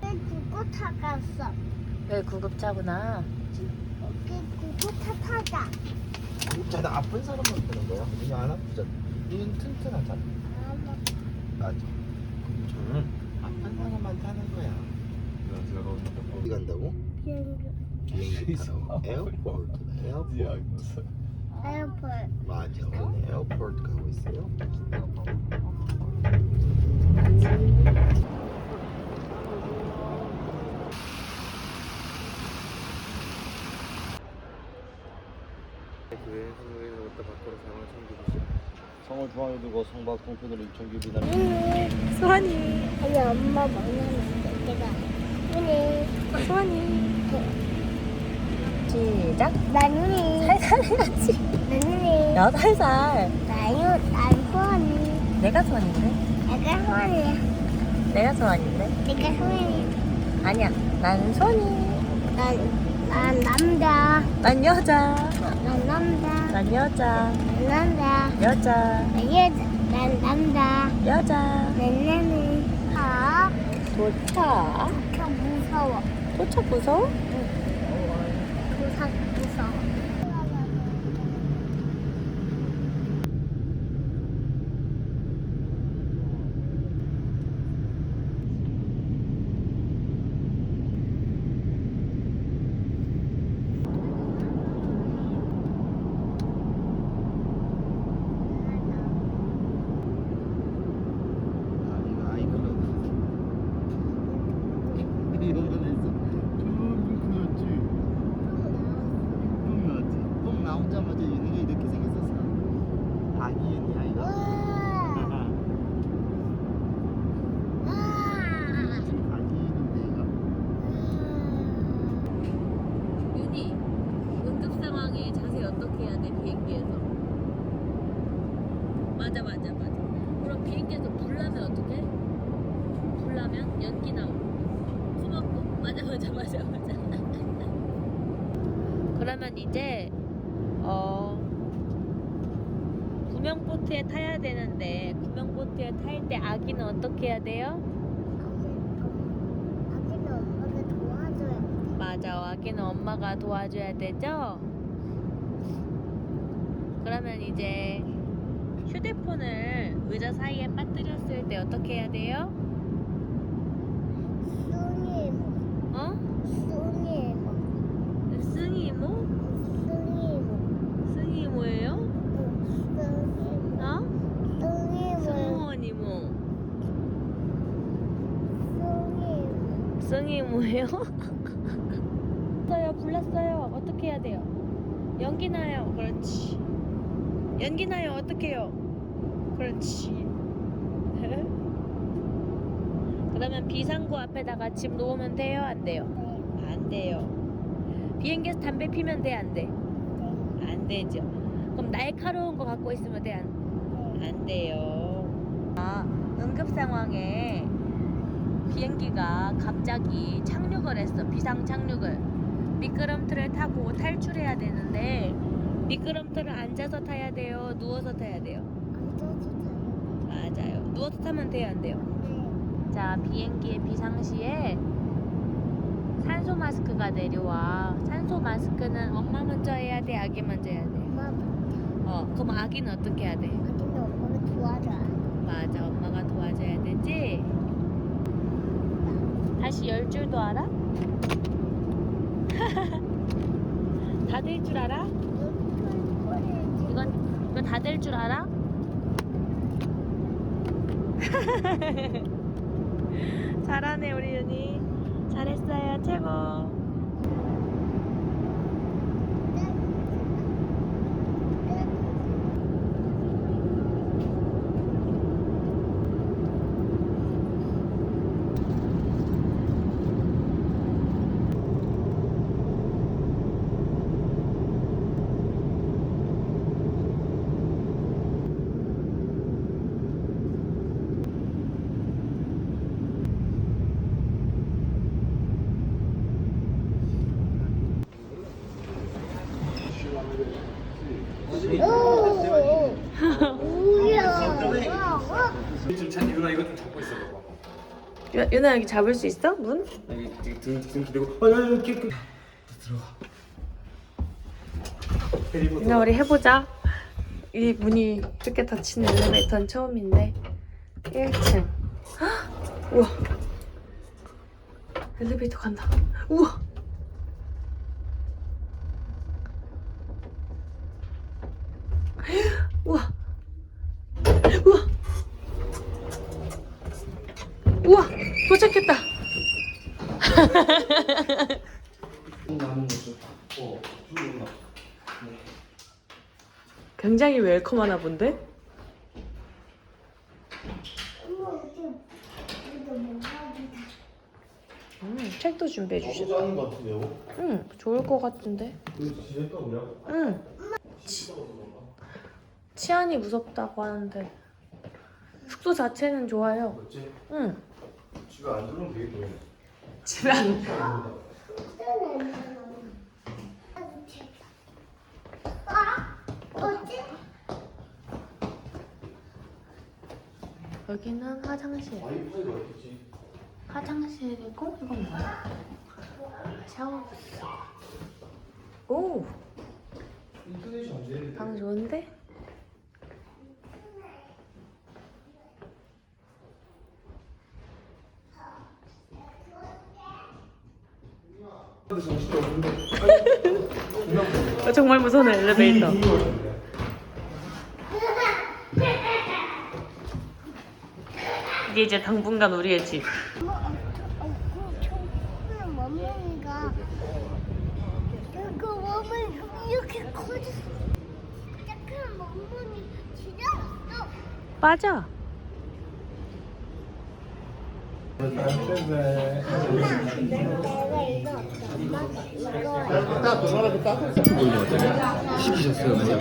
누구 타갔어? 왜 구급차구나. 여기 누구 타 타자. 자나 아픈 사람만 타는 거야? 그냥 안 아프잖아. 이건 튼튼하잖아. 맞아. 저는 아픈 사람만 타는 거야. 어디 간다고? 비행기. 비행기 타러. 에어포트. 에어포트. 에어포트. 맞아. 오늘 에어포트 가고 있어요. 성을 중앙에 두고 성박 동표들 인천교 비난 소환이. 아니 엄마 먹는 내가. 눈이. 소환이. 시작. 나 눈이. 살살 해 야지. 나 눈이. 여덟 살. 나유 난 소원이. 내가 소환인데? 내가 소원이야. 내가 소환인데? 내가 소원이. 아니야. 나는 소환이. 난 난 남자. 난 여자. 난 여자. 난 남자. 여자. 난 여자. 난 남자. 여자. 난 남이. 아. 도착. 저 무서워. 도착 무서워? 도착 무서워. 아이가 아이클라우드 이런 건 했어 좀 그렇지 똥 나왔지 똥 나오자마자 얘네가 이렇게 생겼었어 아기애니 아이가 아기애니인데 얘가 윤희, 응급 상황에 자세 어떻게 해야 돼 비행기에서? 맞아 맞아 맞아. 그럼 비행기에서 불나면 어떻게? 불나면 연기 나오고 숨었고 맞아 맞아 맞아 맞아. 그러면 이제 어 구명 보트에 타야 되는데 탈때 아기는 어떻게 해야 돼요? 아기는 엄마가 도와줘요. 맞아, 아기는 엄마가 도와줘야 되죠? 그러면 이제 휴대폰을 의자 사이에 빠뜨렸을 때 어떻게 해야 돼요? 승이 어? 승이 승이 이모? 승이 승이 이모예요? 승이 어? 승이 승무원 이모. 승 이 승이 이모예요? 불났어요, 불났어요. 어떻게 해야 돼요? 연기 나요. 그렇지. 연기 나요. 어떻게 해요? 그렇지. 그러면 비상구 앞에다가 집 놓으면 돼요? 안 돼요? 안 돼요. 비행기에서 담배 피면 돼? 안 돼? 안 되죠. 그럼 날카로운 거 갖고 있으면 돼? 안, 안 돼요. 아, 응급 상황에 비행기가 갑자기 착륙을 했어. 비상 착륙을. 미끄럼틀을 타고 탈출해야 되는데 미끄럼틀을 앉아서 타야 돼요? 누워서 타야 돼요? 맞아요. 누워서 타면 돼요? 안 돼요? 자, 비행기의 비상시에 산소 마스크가 내려와. 산소 마스크는 엄마 먼저 해야 돼? 아기 먼저 해야 돼? 엄마 어, 그럼 아기는 어떻게 해야 돼? 아기는 엄마가 도와줘요. 맞아, 엄마가 도와줘야 되지? 다시 열 줄도 알아? 다 될 줄 알아? 이건, 이건 다될 줄 알아? 잘하네, 우리 윤이. 잘했어요, 최고. 유나 여기 잡을 수 있어? 문? 여기 등, 등 기대고 어, 야, 야, 이렇게 들어가. 해리포터. 유나 우리 해보자. 이 문이 이렇게 닫히는 엘리베이터는 처음인데 1층. 헉! 우와. 엘리베이터 간다. 우와. 우와. 우와. 우와. 도착했다. 굉장히 웰컴하나 본데? 음, 책도 준비해 주셨다. 응, 좋을 것 같은데. 응. 치안이 무섭다고 하는데 숙소 자체는 좋아요. 맞지? 응. 집에 안 들어오면 되겠네 집에 안 어디? 여기는 화장실. 와이파이가 어딨지? 화장실이고 이건 뭐야? 샤워부스. 오, 인터넷이 안 되는데 방 좋은데? 정말 무서운 엘리베이터. 이게 이제 당분간 우리의 집. 빠져. 시키셨어요 그냥?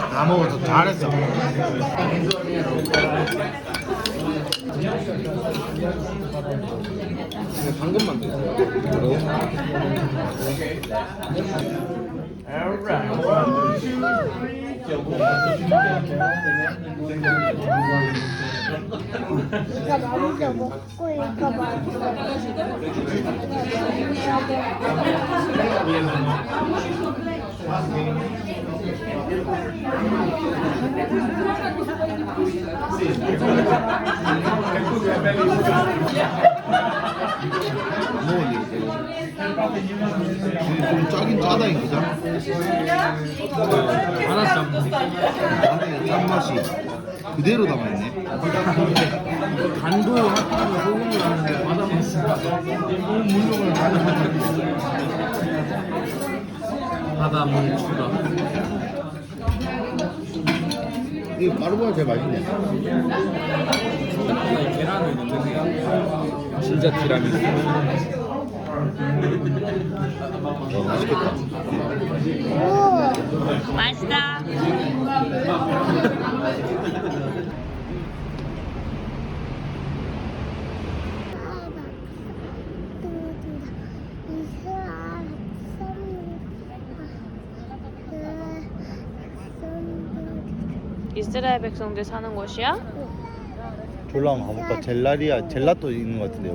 다 먹어서 잘했어 방금 만들었어요 이거 먼저 이게 좀 짜긴 짜다 이 그죠? 하나 잡고 안에 짠맛이 그대로 남아있네. 간도 하고 소금을 하는데 바다 맛이 온 물욕을 바다 물 추가. 이거 까르보가 제일 맛있네. 계란을 넣는 진짜 티라미수 어, 맛있겠다 오. 맛있다. 이스라엘 백성들 사는 곳이야? 졸라 한번 가볼까? 젤라리아 젤라또 있는 것 같은데.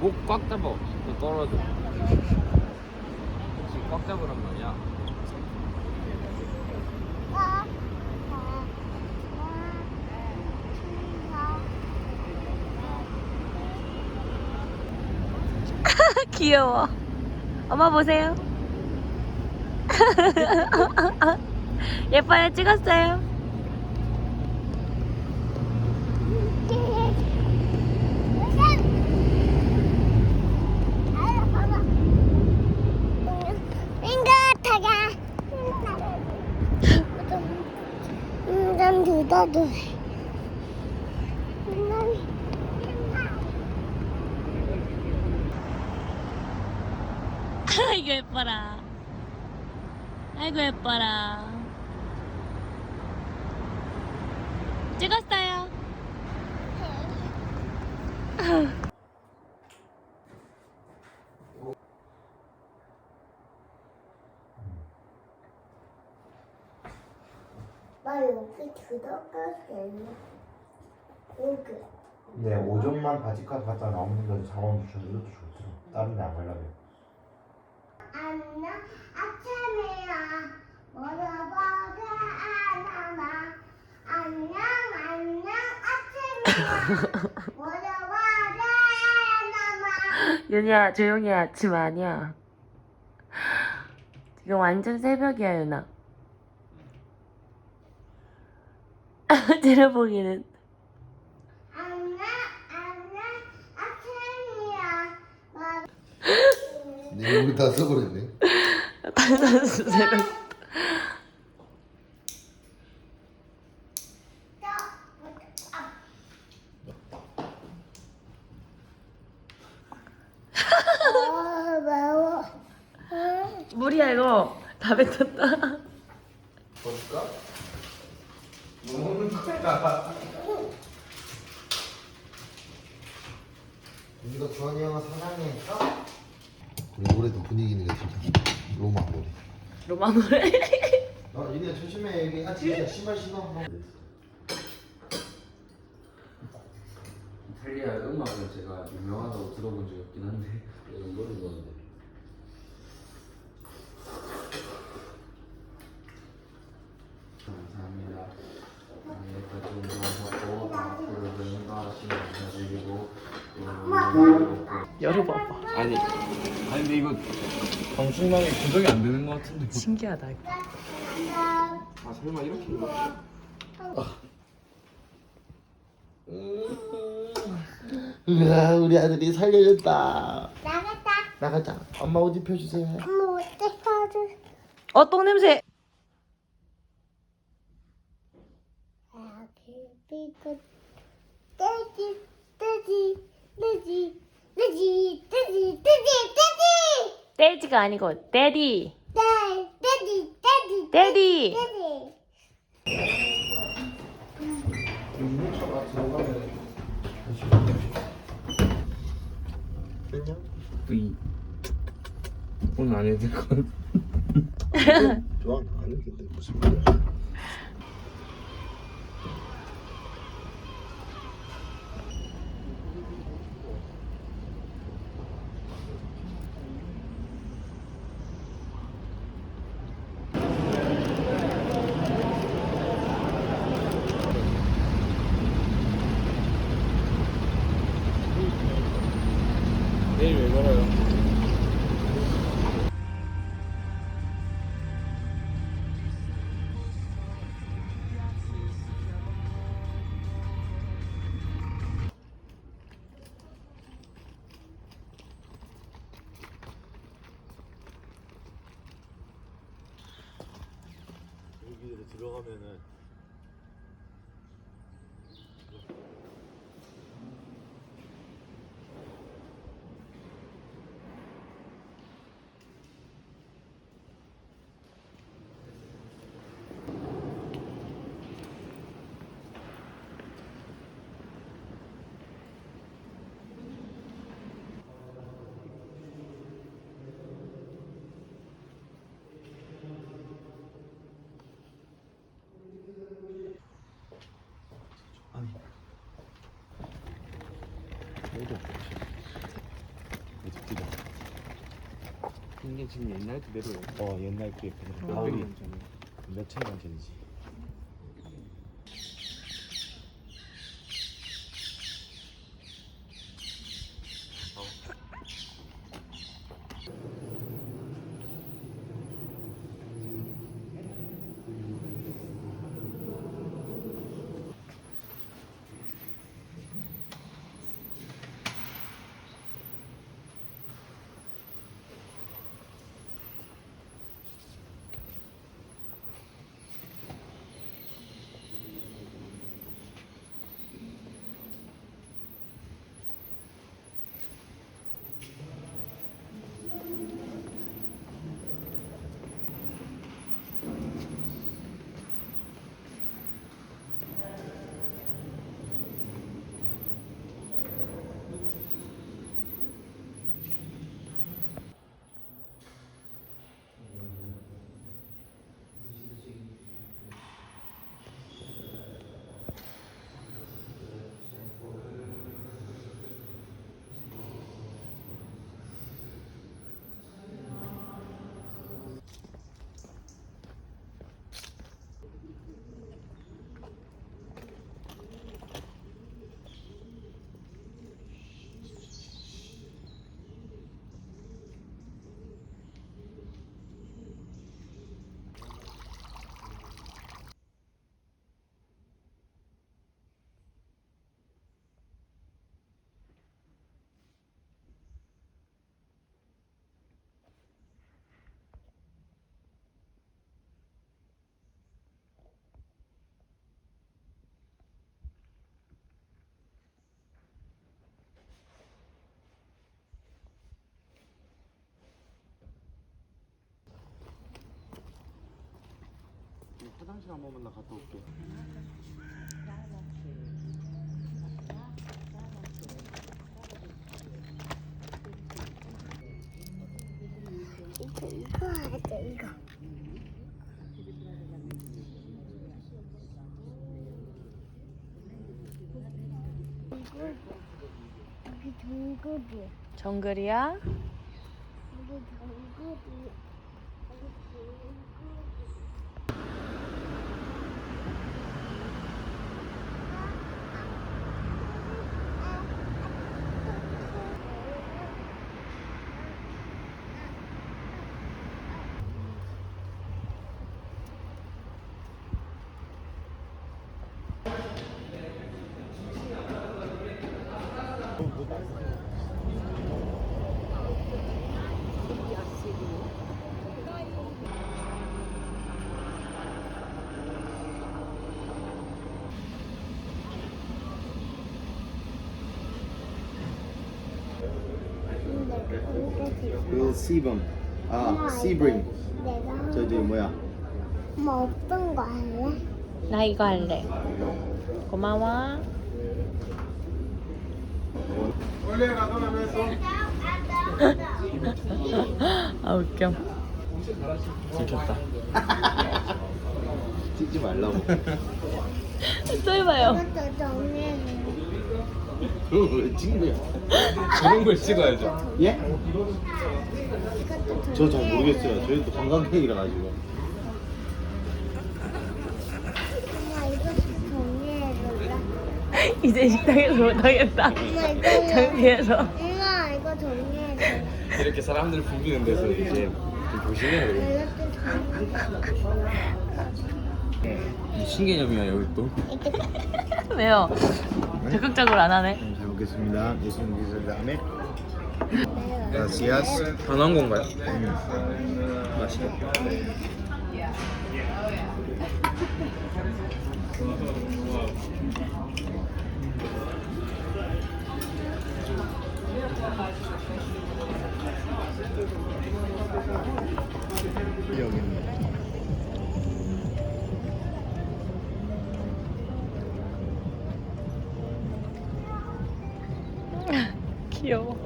목꽉 잡아 너 떨어져 꽉 잡으란 말이야 가. 귀여워. 엄마 보세요. 예뻐요. 찍었어요. 인가 타자. 음, 좀 두다. 나도 해. 나는 아이고 예뻐라. 아이고 예뻐라. 찍었어요. 나 여기 여기. 네, 오전만 바지값 갖다 나오는 거 4만 9천 이것도 좋더라. 다른 데안 가려면. 안녕 아침이야 물어보지 않아마 안녕 안녕 아침이야 윤이야 조용히 해 아침 아니야. 지금 완전 새벽이야 윤아. 들어보기는 안녕 안녕 아침이야 네, 여기 다 써버렸네. 탄산수 새벽. 아 매워 물이야 이거 다 뱉었다. 볼까? 주환이 형은 사랑해 했어? 우리 노래도 분위기 있는 게 진짜 로마 노래. 로마 노래. 어, 이리 조심해 여기 아 진짜 신발 신어. 이탈리아 음악은 제가 유명하다고 들어본 적이 없긴 한데 이런 노래 좋아하는데 감사합니다 열어봐봐. 아니 아니 근데 이거 방충망이 고정이 안 되는 것 같은데 신기하다. 아 설마 이렇게 이거 으아 우리 아들이 살려줬다. 나갔다 나가자. 엄마 옷 입혀주세요. 엄마 어때 사주 어똥 냄새. 비고 돼지 돼지 돼지 돼지 돼지 돼지 돼지 떼지가 아니고 데디. 돼지 유모차가 들어가면 안녕. V 오늘 안 해도 될것 같아 좋아 아니 근데 무슨 말이야? 내 지금 옛날 그대로예요. 어 옛날 게 그냥 몇몇년 전에 몇천 년 전이지. 화장실 한 번만 나 갔다 올게. 이거 이거 하자 이거. 여기 동굴이. 정글이야? 여기 동굴이. 그 씨범. 아. 내가 저기 뭐야? 뭐 어떤 거 할래? 나 이거 할래. 고마워. 아 웃겨. 찍혔다. 찍지 말라고. 또 해봐요. 이것도 정리해. 왜 친구야? 저런 걸 찍어야죠. 예? 저 잘 모르겠어요. 저희 또 관광객이라 가지고. 엄마? 이제 식당에서 못하겠다. 정리해서. 엄마 이거 정리해줘. 이렇게 사람들 부비는 데서 이제 좀 조심해야 돼. 이것도. 신개념이야 여기 또. 왜요? 적극적으로 안 하네. 음, 잘 먹겠습니다. 예수님 기술 다음에. gracias. 변한 건가요? 음. 맛있겠다. 귀여워.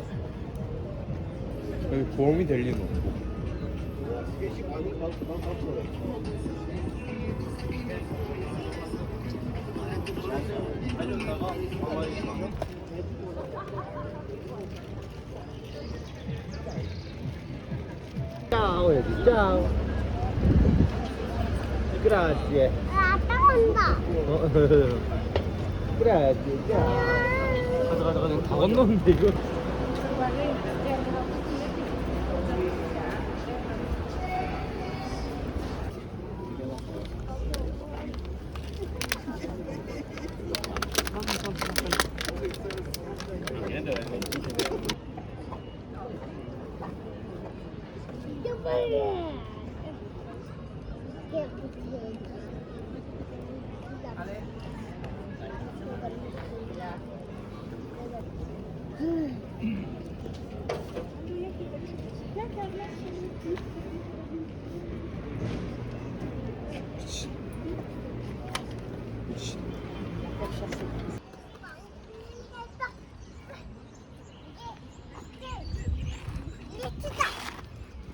여기 보험이 될 리는 없고. Ciao, Edi, ciao. Grazie. 아, 딱 온다. Ciao. 가자, 가자, 가자. 다 건너는데. 이거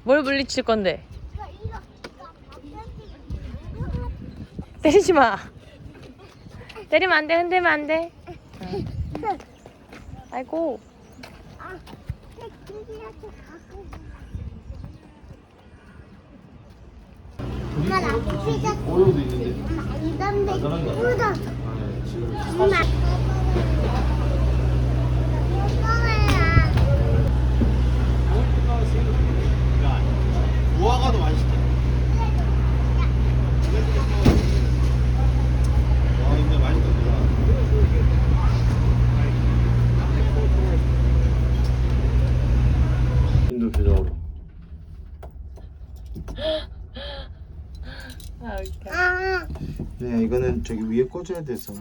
뭘 물리칠 건데? 때리지 마. 때리면 안 돼. 흔들면 안 돼. 아이고. 엄마 나도 피자 오레오도 있는데. 아, 지금 엄마. 와, 근데. 인도 표정으로. 아 웃겨. 아, 네, 이거는 저기 위에 꽂아야 돼서.